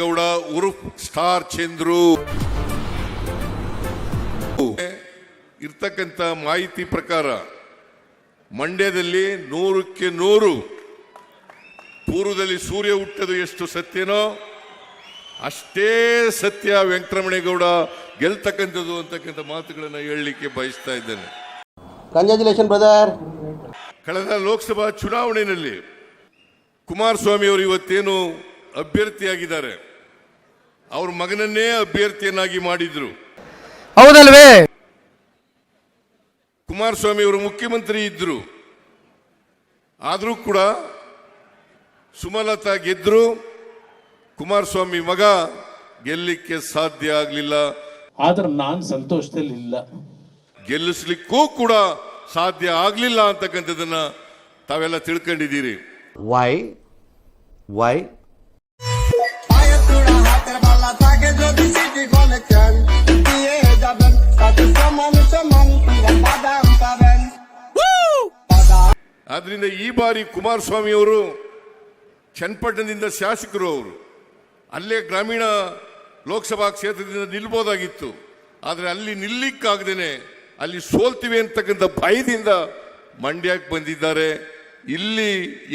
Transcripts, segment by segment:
Venkataramanegowda ಉರುಫ್ star Chandru. ಇರ್ತಕ್ಕಂಥ ಮಾಹಿತಿ ಪ್ರಕಾರ ಮಂಡ್ಯದಲ್ಲಿ ನೂರಕ್ಕೆ ನೂರು ಪೂರ್ವದಲ್ಲಿ ಸೂರ್ಯ ಹುಟ್ಟದು ಎಷ್ಟು ಸತ್ಯನೋ ಅಷ್ಟೇ ಸತ್ಯ ವೆಂಕಟರಮಣೇಗೌಡ ಗೆಲ್ತಕ್ಕಂಥದ್ದು ಅಂತಕ್ಕಂಥ ಮಾತುಗಳನ್ನು ಹೇಳಲಿಕ್ಕೆ ಬಯಸ್ತಾ ಇದ್ದೇನೆ. ಕಂಗ್ರ್ಯಾಚುಲೇಷನ್ ಬ್ರದರ್ ಕಳೆದ ಲೋಕಸಭಾ ಚುನಾವಣೆಯಲ್ಲಿ ಕುಮಾರಸ್ವಾಮಿ ಅವರು ಇವತ್ತೇನು ಅಭ್ಯರ್ಥಿಯಾಗಿದ್ದಾರೆ? ಅವ್ರ ಮಗನನ್ನೇ ಅಭ್ಯರ್ಥಿಯನ್ನಾಗಿ ಮಾಡಿದ್ರು. ಹೌದಲ್ವೇ? ಕುಮಾರಸ್ವಾಮಿ ಅವರು ಮುಖ್ಯಮಂತ್ರಿ ಇದ್ರು. ಆದರೂ ಕೂಡ ಸುಮಲತಾ ಗೆದ್ರು. ಕುಮಾರಸ್ವಾಮಿ ಮಗ ಗೆಲ್ಲಿಕ್ಕೆ ಸಾಧ್ಯ ಆಗಲಿಲ್ಲ. ಆದ್ರೆ ನಾನು ಸಂತೋಷದಲ್ಲಿ ಇಲ್ಲ. ಗೆಲ್ಲಿಸ್ಲಿಕ್ಕೂ ಕೂಡ ಸಾಧ್ಯ ಆಗಲಿಲ್ಲ ಅಂತಕ್ಕಂಥದ್ದನ್ನ ತಾವೆಲ್ಲ ತಿಳ್ಕೊಂಡಿದ್ದೀರಿ. Why Why? ಆದ್ರಿಂದ ಈ ಬಾರಿ ಕುಮಾರಸ್ವಾಮಿ ಅವರು ಚನ್ನಪಟ್ಟಣದಿಂದ ಶಾಸಕರು ಅವರು. ಅಲ್ಲೇ ಗ್ರಾಮೀಣ ಲೋಕಸಭಾ ಕ್ಷೇತ್ರದಿಂದ ನಿಲ್ಬೋದಾಗಿತ್ತು. ಆದರೆ ಅಲ್ಲಿ ನಿಲ್ಲಿಕ್ಕಾಗ್ದೇನೆ ಅಲ್ಲಿ ಸೋಲ್ತೀವಿ ಅಂತಕ್ಕಂಥ ಭಯದಿಂದ ಮಂಡ್ಯಕ್ಕೆ ಬಂದಿದ್ದಾರೆ. ಇಲ್ಲಿ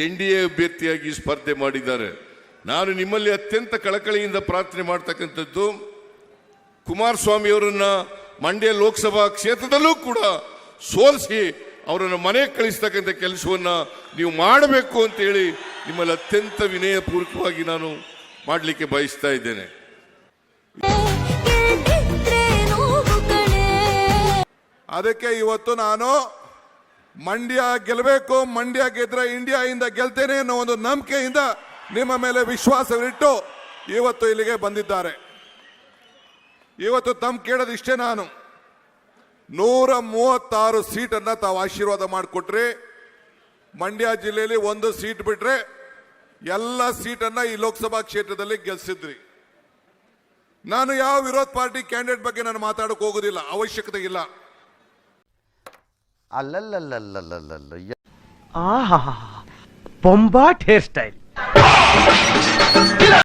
ಎನ್ ಡಿ ಎ ಅಭ್ಯರ್ಥಿಯಾಗಿ ಸ್ಪರ್ಧೆ ಮಾಡಿದ್ದಾರೆ. ನಾನು ನಿಮ್ಮಲ್ಲಿ ಅತ್ಯಂತ ಕಳಕಳಿಯಿಂದ ಪ್ರಾರ್ಥನೆ ಮಾಡ್ತಕ್ಕಂಥದ್ದು, ಕುಮಾರಸ್ವಾಮಿ ಅವರನ್ನು ಮಂಡ್ಯ ಲೋಕಸಭಾ ಕ್ಷೇತ್ರದಲ್ಲೂ ಕೂಡ ಸೋಲಿಸಿ ಅವರನ್ನು ಮನೆಗೆ ಕಳಿಸ್ತಕ್ಕಂಥ ಕೆಲಸವನ್ನು ನೀವು ಮಾಡಬೇಕು ಅಂತೇಳಿ ನಿಮ್ಮಲ್ಲಿ ಅತ್ಯಂತ ವಿನಯಪೂರ್ವಕವಾಗಿ ನಾನು ಮಾಡಲಿಕ್ಕೆ ಬಯಸ್ತಾ ಇದ್ದೇನೆ. ಅದಕ್ಕೆ ಇವತ್ತು ನಾನು ಮಂಡ್ಯ ಗೆಲ್ಲಬೇಕು, ಮಂಡ್ಯ ಗೆದ್ರೆ ಇಂಡಿಯಾ ಗೆಲ್ತೇನೆ ಅನ್ನೋ ಒಂದು ನಂಬಿಕೆಯಿಂದ ನಿಮ್ಮ ಮೇಲೆ ವಿಶ್ವಾಸವಿಟ್ಟು ಇವತ್ತು ಇಲ್ಲಿಗೆ ಬಂದಿದ್ದಾರೆ. ಇವತ್ತು ತಮ್ಮ ಕೇಳೋದು ಇಷ್ಟೇ ನಾನು. ನೂರ ಮೂವತ್ತಾರು ಸೀಟನ್ನು ತಾವು ಆಶೀರ್ವಾದ ಮಾಡಿಕೊಟ್ರಿ, ಮಂಡ್ಯ ಜಿಲ್ಲೆಯಲ್ಲಿ ಒಂದು ಸೀಟ್ ಬಿಟ್ರೆ ಎಲ್ಲ ಸೀಟನ್ನು ಈ ಲೋಕಸಭಾ ಕ್ಷೇತ್ರದಲ್ಲಿ ಗೆಲ್ಸಿದ್ರಿ. ನಾನು ಯಾವ ವಿರೋಧ ಪಾರ್ಟಿ ಕ್ಯಾಂಡಿಡೇಟ್ ಬಗ್ಗೆ ನಾನು ಮಾತಾಡಕ್ಕೆ ಹೋಗೋದಿಲ್ಲ, ಅವಶ್ಯಕತೆ ಇಲ್ಲ. ಅಲ್ಲಲ್ಲಲ್ಲಲ್ಲಲ್ಲಲ್ಲ ಆಹಾ ಬೊಂಬಾಟ್ ಹೇರ್ ಸ್ಟೈಲ್